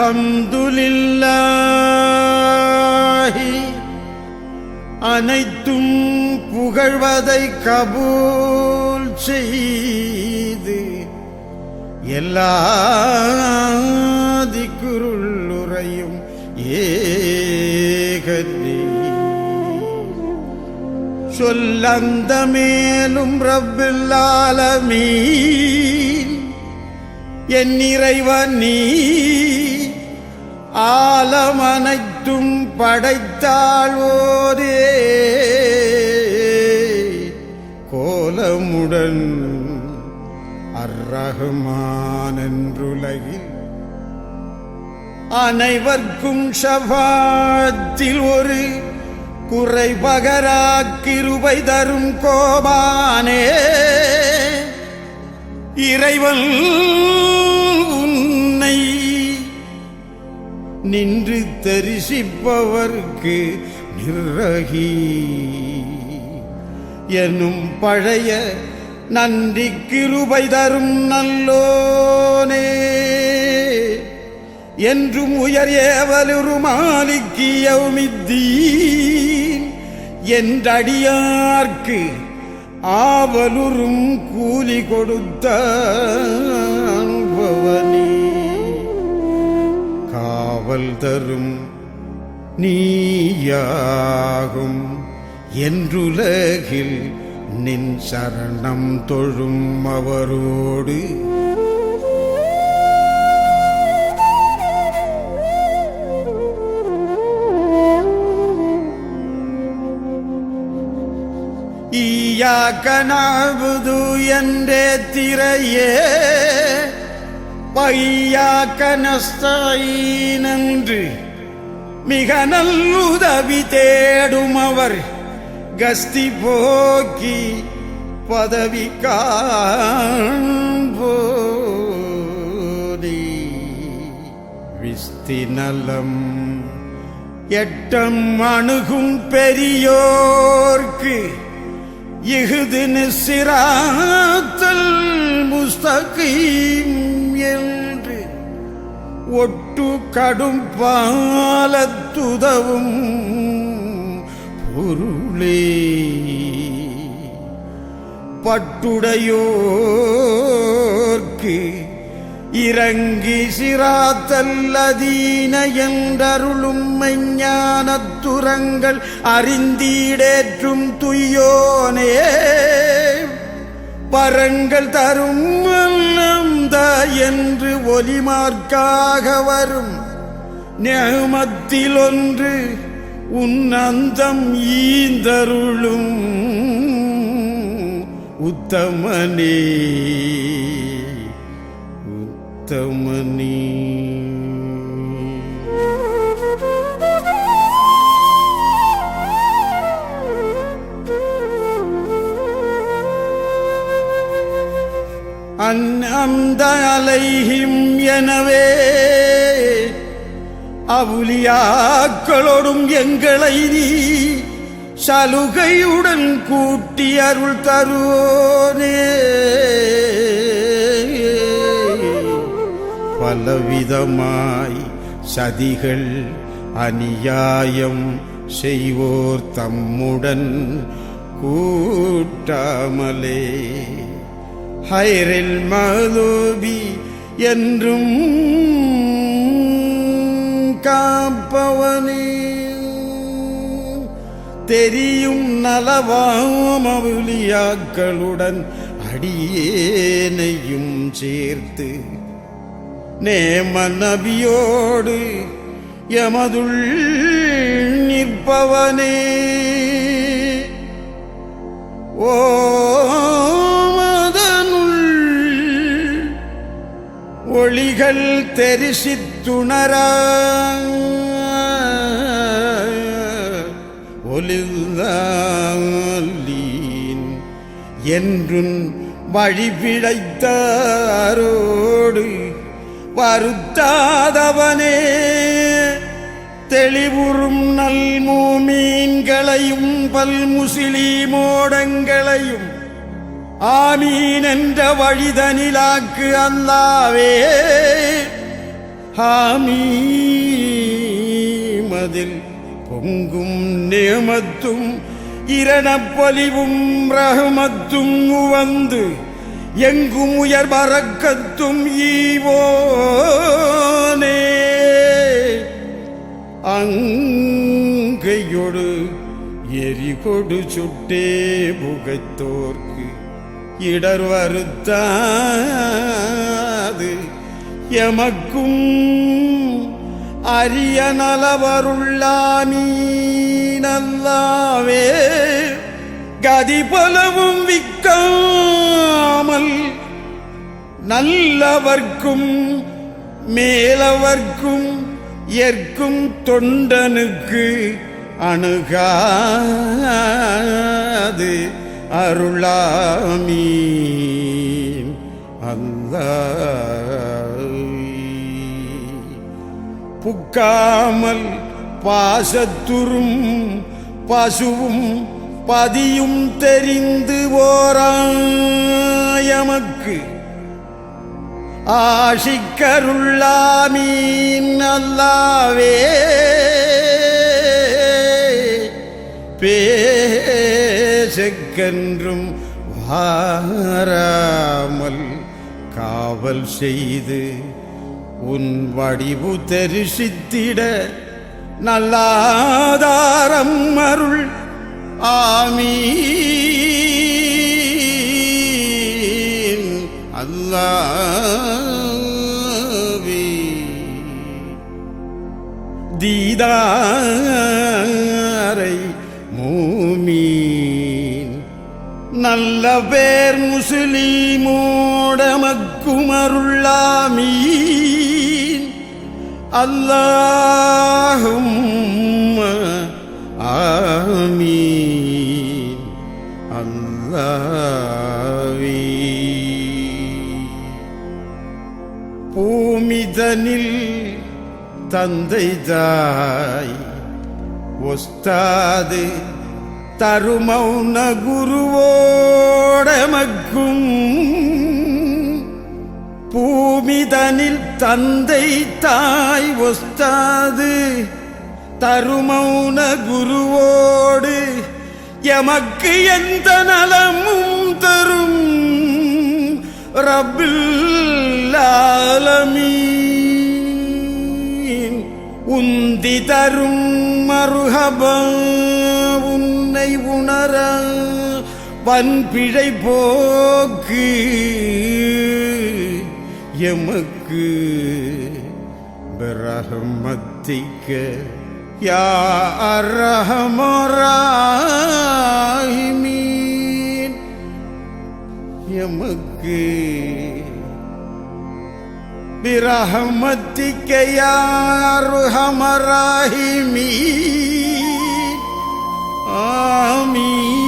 அல்ஹம்துலில்லாஹி. அனைத்தும் புகழ்வதை கபூல் செய்து எல்லா ஏகதி சொல்லந்த மேலும் ரப்பில்லாலமீன். என் இறைவன் நீ ஆலமனைத்தும் படைத்தாழ்வோரே கோலமுடன் அர்ரகுமானன்றுலகில் அனைவர்க்கும் ஷபாத்தில் ஒரு குறை பகராக்கிருபை தரும் கோபானே. இறைவன் நின்று தரிசிப்பவர்க்கு நிர்ரகி. எனும் பழைய நன்றி கிருபை தரும் நல்லோனே. என்றும் உயர் ஏவலுரு மாலிக்கியவுமித்தீன் என்றடியார்க்கு ஆவலுறும் கூலி கொடுத்த அனுபவன். காவல் தரும் நீயாகும். என்றுலகில் நின் சரணம் தொழும் அவரோடு. ஈயாக்க நாவுது என்றே திரையே பையாக்க மிக நல்லுதவி தேடும் அவர் கஸ்தி போக்கி பதவி காண்போதி விஸ்தி நலம் எட்டம் அணுகும் பெரியோர்க்கு இஃது சிராத்தல் முஸ்தகீம் என்று ஒட்டு கடும் பாலத்துதவும் பொருளே. பட்டுடையோர்க்கு இறங்கி சிராத்தல்லதீன என்றருளும் மெஞ்ஞானத்துரங்கள் அறிந்தீடேற்றும் துய்யோனே. பரங்கள் தரும் என்று ஒலிமார்க்காக வரும். நெகுமத்தில் ஒன்று உன் அந்தம் ஈந்தருளும். உத்தமனே உத்தமனே. அந்நந்த அலைஹிம் எனவே அவுலியாக்களோடும் எங்களை நீ சலுகையுடன் கூட்டி அருள் தருவோனே. பலவிதமாய் சதிகள் அநியாயம் செய்வோர் தம்முடன் கூட்டாமலே. ஹைரில் மதுபி என்றும் காப்பவனே. தெரியும் நலவாமவுலியாக்களுடன் அடியேனையும் சேர்த்து. நேம நபியோடு எமதுள் நிற்பவனே. ஓ ஒளிகள் தெரிசித்துணர. ஒளிந்தீன் என்றும் வழிபிழைத்தாரோடு வருத்தாதவனே. தெளிவுறும் நல் மூமீன்களையும் பல்முசிலீமோடங்களையும் ஆமீன் என்ற வழிதனிலாக்கு அல்லாவே. ஹாமீமதில் பொங்கும் நேமத்தும் இரணப்பொலிவும் ரகுமத்தும் உவந்து எங்கும் உயர் பறக்கத்தும் ஈவோனே. அங்கையொடு எரிகொடு சுட்டே புகைத்தோர்க்கு இடர் வருத்தாது. எமக்கும் அரிய நலவருள்ளாமீ நல்லாவே கதிபலவும் விக்காமல் நல்லவர்க்கும் மேலவர்க்கும் ஏற்கும் தொண்டனுக்கு அணுகாது அருளாமீ அல்லா புக்காமல் பாசத்துறும் பசுவும் பதியும் தெரிந்து ஓராயமக்கு. ஆஷிக்கருள்ளாமீன் அல்லாவே பேசக்கென்றும் வாராமல் காவல் செய்து உன் வடிவு தரிசித்திட நல்லாதாரம் அருள். ஆமீன். அல்லாவே. தீதாரை மூமீன். நல்ல பேர் முஸ்லீமோடமக்கும் அருளாமீன் அல்லாஹும் ஆமீன் அல்லாவே பூமிதனில் தந்தை தாய் ஒஸ்தாது தருமௌன குருவோடமக்கும் பூமிதனில் தந்தை தாய் ஒஸ்தாது தருமௌன குருவோடு எமக்கு எந்த நலமும் தரும் ரப்பில் உந்தி தரும் மருகப உன்னை உணர வன்பிழை போக்கு எமக்கு பிரஹமத்திக்க யா அரஹமராஹிமீன் எமக்கு பிரஹமத்திக்க யா அருஹமராஹிமீன் ஆமீன்.